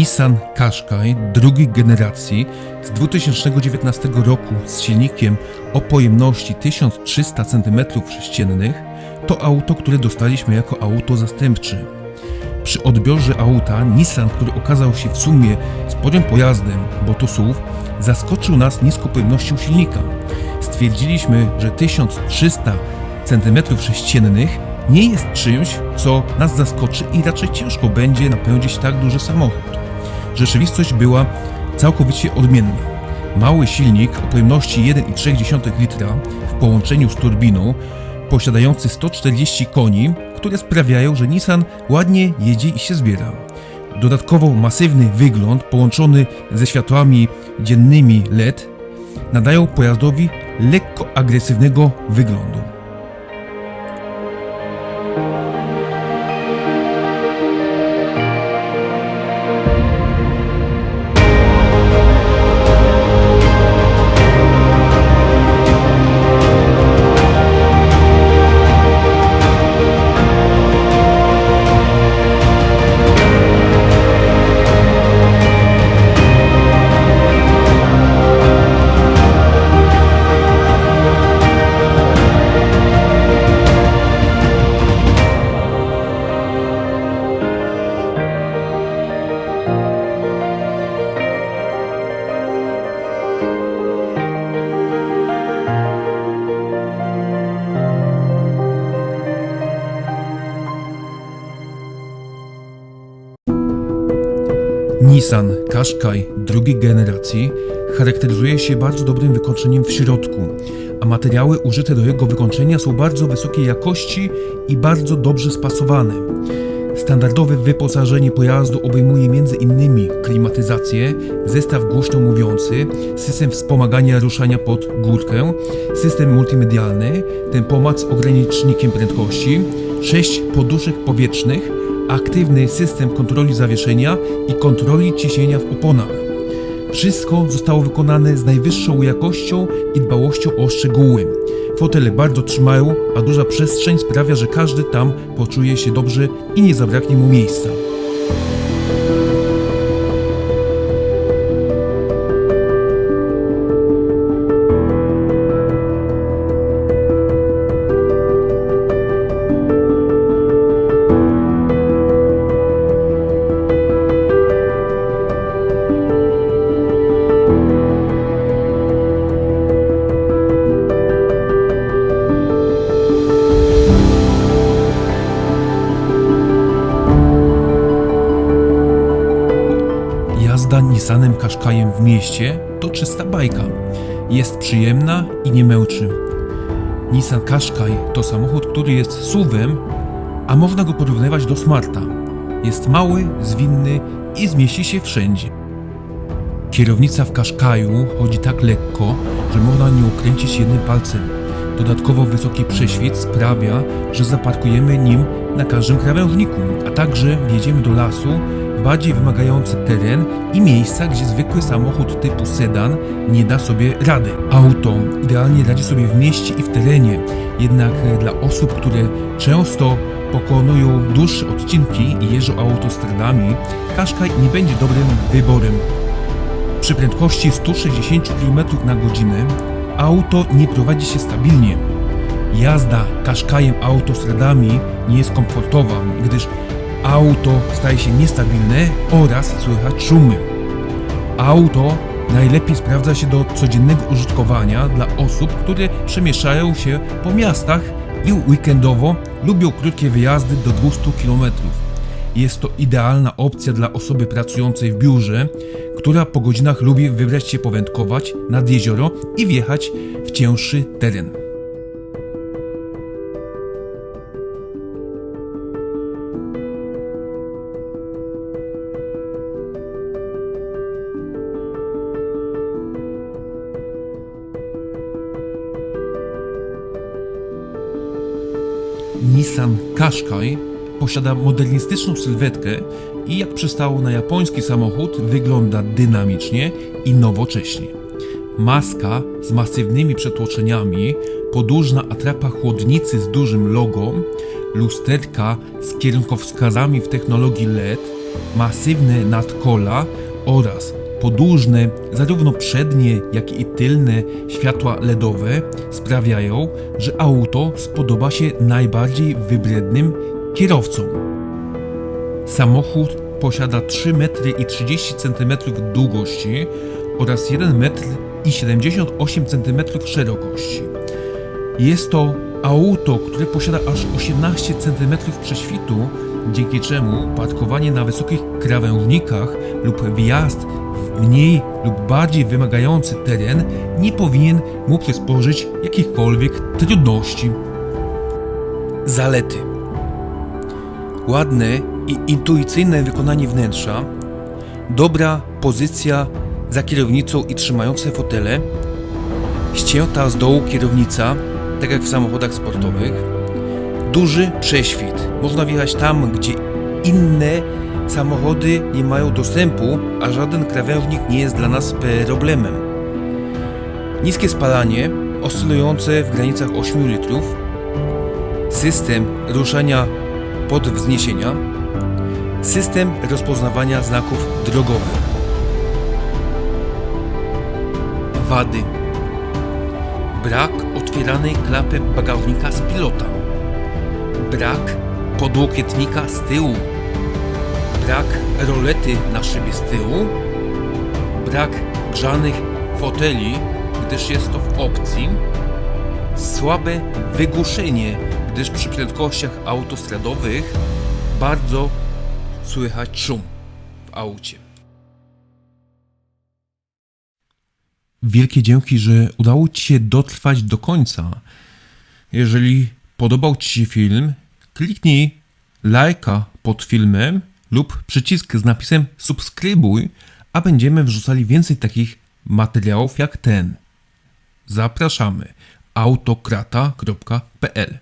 Nissan Qashqai drugiej generacji z 2019 roku z silnikiem o pojemności 1300 cm3 to auto, które dostaliśmy jako auto zastępcze. Przy odbiorze auta Nissan, który okazał się w sumie sporym pojazdem, bo to zaskoczył nas niską pojemnością silnika. Stwierdziliśmy, że 1300 cm3 nie jest czymś, co nas zaskoczy i raczej ciężko będzie napędzić tak duży samochód. Rzeczywistość była całkowicie odmienna. Mały silnik o pojemności 1,3 litra w połączeniu z turbiną, posiadający 140 koni, które sprawiają, że Nissan ładnie jedzie i się zbiera. Dodatkowo masywny wygląd połączony ze światłami dziennymi LED nadają pojazdowi lekko agresywnego wyglądu. Nissan Qashqai drugiej generacji charakteryzuje się bardzo dobrym wykończeniem w środku, a materiały użyte do jego wykończenia są bardzo wysokiej jakości i bardzo dobrze spasowane. Standardowe wyposażenie pojazdu obejmuje m.in. klimatyzację, zestaw głośno mówiący, system wspomagania ruszania pod górkę, system multimedialny, tempomat z ogranicznikiem prędkości, 6 poduszek powietrznych, aktywny system kontroli zawieszenia i kontroli ciśnienia w oponach. Wszystko zostało wykonane z najwyższą jakością i dbałością o szczegóły. Fotele bardzo trzymają, a duża przestrzeń sprawia, że każdy tam poczuje się dobrze i nie zabraknie mu miejsca. Nissanem Qashqaiem w mieście to czysta bajka. Jest przyjemna i nie męczy. Nissan Qashqai to samochód, który jest SUV-em, a można go porównywać do Smarta. Jest mały, zwinny i zmieści się wszędzie. Kierownica w Qashqaiu chodzi tak lekko, że można nią kręcić jednym palcem. Dodatkowo wysoki prześwit sprawia, że zaparkujemy nim na każdym krawężniku, a także wjedziemy do lasu bardziej wymagający teren i miejsca, gdzie zwykły samochód typu sedan nie da sobie rady. Auto idealnie radzi sobie w mieście i w terenie, jednak e, dla osób, które często pokonują dłuższe odcinki i jeżdżą autostradami, Qashqai nie będzie dobrym wyborem. Przy prędkości 160 km na godzinę auto nie prowadzi się stabilnie. Jazda Qashqaiem autostradami nie jest komfortowa, gdyż auto staje się niestabilne oraz słychać szumy. Auto najlepiej sprawdza się do codziennego użytkowania dla osób, które przemieszczają się po miastach i weekendowo lubią krótkie wyjazdy do 200 km. Jest to idealna opcja dla osoby pracującej w biurze, która po godzinach lubi wybrać się powędkować nad jezioro i wjechać w cięższy teren. Nissan Qashqai posiada modernistyczną sylwetkę i jak przystało na japoński samochód wygląda dynamicznie i nowocześnie. Maska z masywnymi przetłoczeniami, podłużna atrapa chłodnicy z dużym logo, lusterka z kierunkowskazami w technologii LED, Masywne nadkola oraz podłużne, zarówno przednie, jak i tylne światła LEDowe sprawiają, że auto spodoba się najbardziej wybrednym kierowcom. Samochód posiada 3 metry i 30 cm długości oraz 1 metr i 78 cm szerokości. Jest to auto, które posiada aż 18 cm prześwitu, dzięki czemu parkowanie na wysokich krawężnikach lub wjazd w mniej lub bardziej wymagający teren nie powinien mu przysporzyć jakichkolwiek trudności. Zalety Ładne i intuicyjne wykonanie wnętrza, dobra pozycja za kierownicą i trzymające fotele, ścięta z dołu kierownica, tak jak w samochodach sportowych, duży prześwit. Można wjechać tam, gdzie inne samochody nie mają dostępu, a żaden krawężnik nie jest dla nas problemem. Niskie spalanie, oscylujące w granicach 8 litrów, system ruszania pod wzniesienia, system rozpoznawania znaków drogowych. Wady. Brak otwieranej klapy bagażnika z pilota. Brak podłokietnika z tyłu. Brak rolety na szybie z tyłu. Brak grzanych foteli, gdyż jest to w opcji. Słabe wygłuszenie, gdyż przy prędkościach autostradowych bardzo słychać szum w aucie. Wielkie dzięki, że udało Ci się dotrwać do końca. Jeżeli podobał Ci się film, kliknij lajka pod filmem lub przycisk z napisem subskrybuj, a będziemy wrzucali więcej takich materiałów jak ten. Zapraszamy autokrata.pl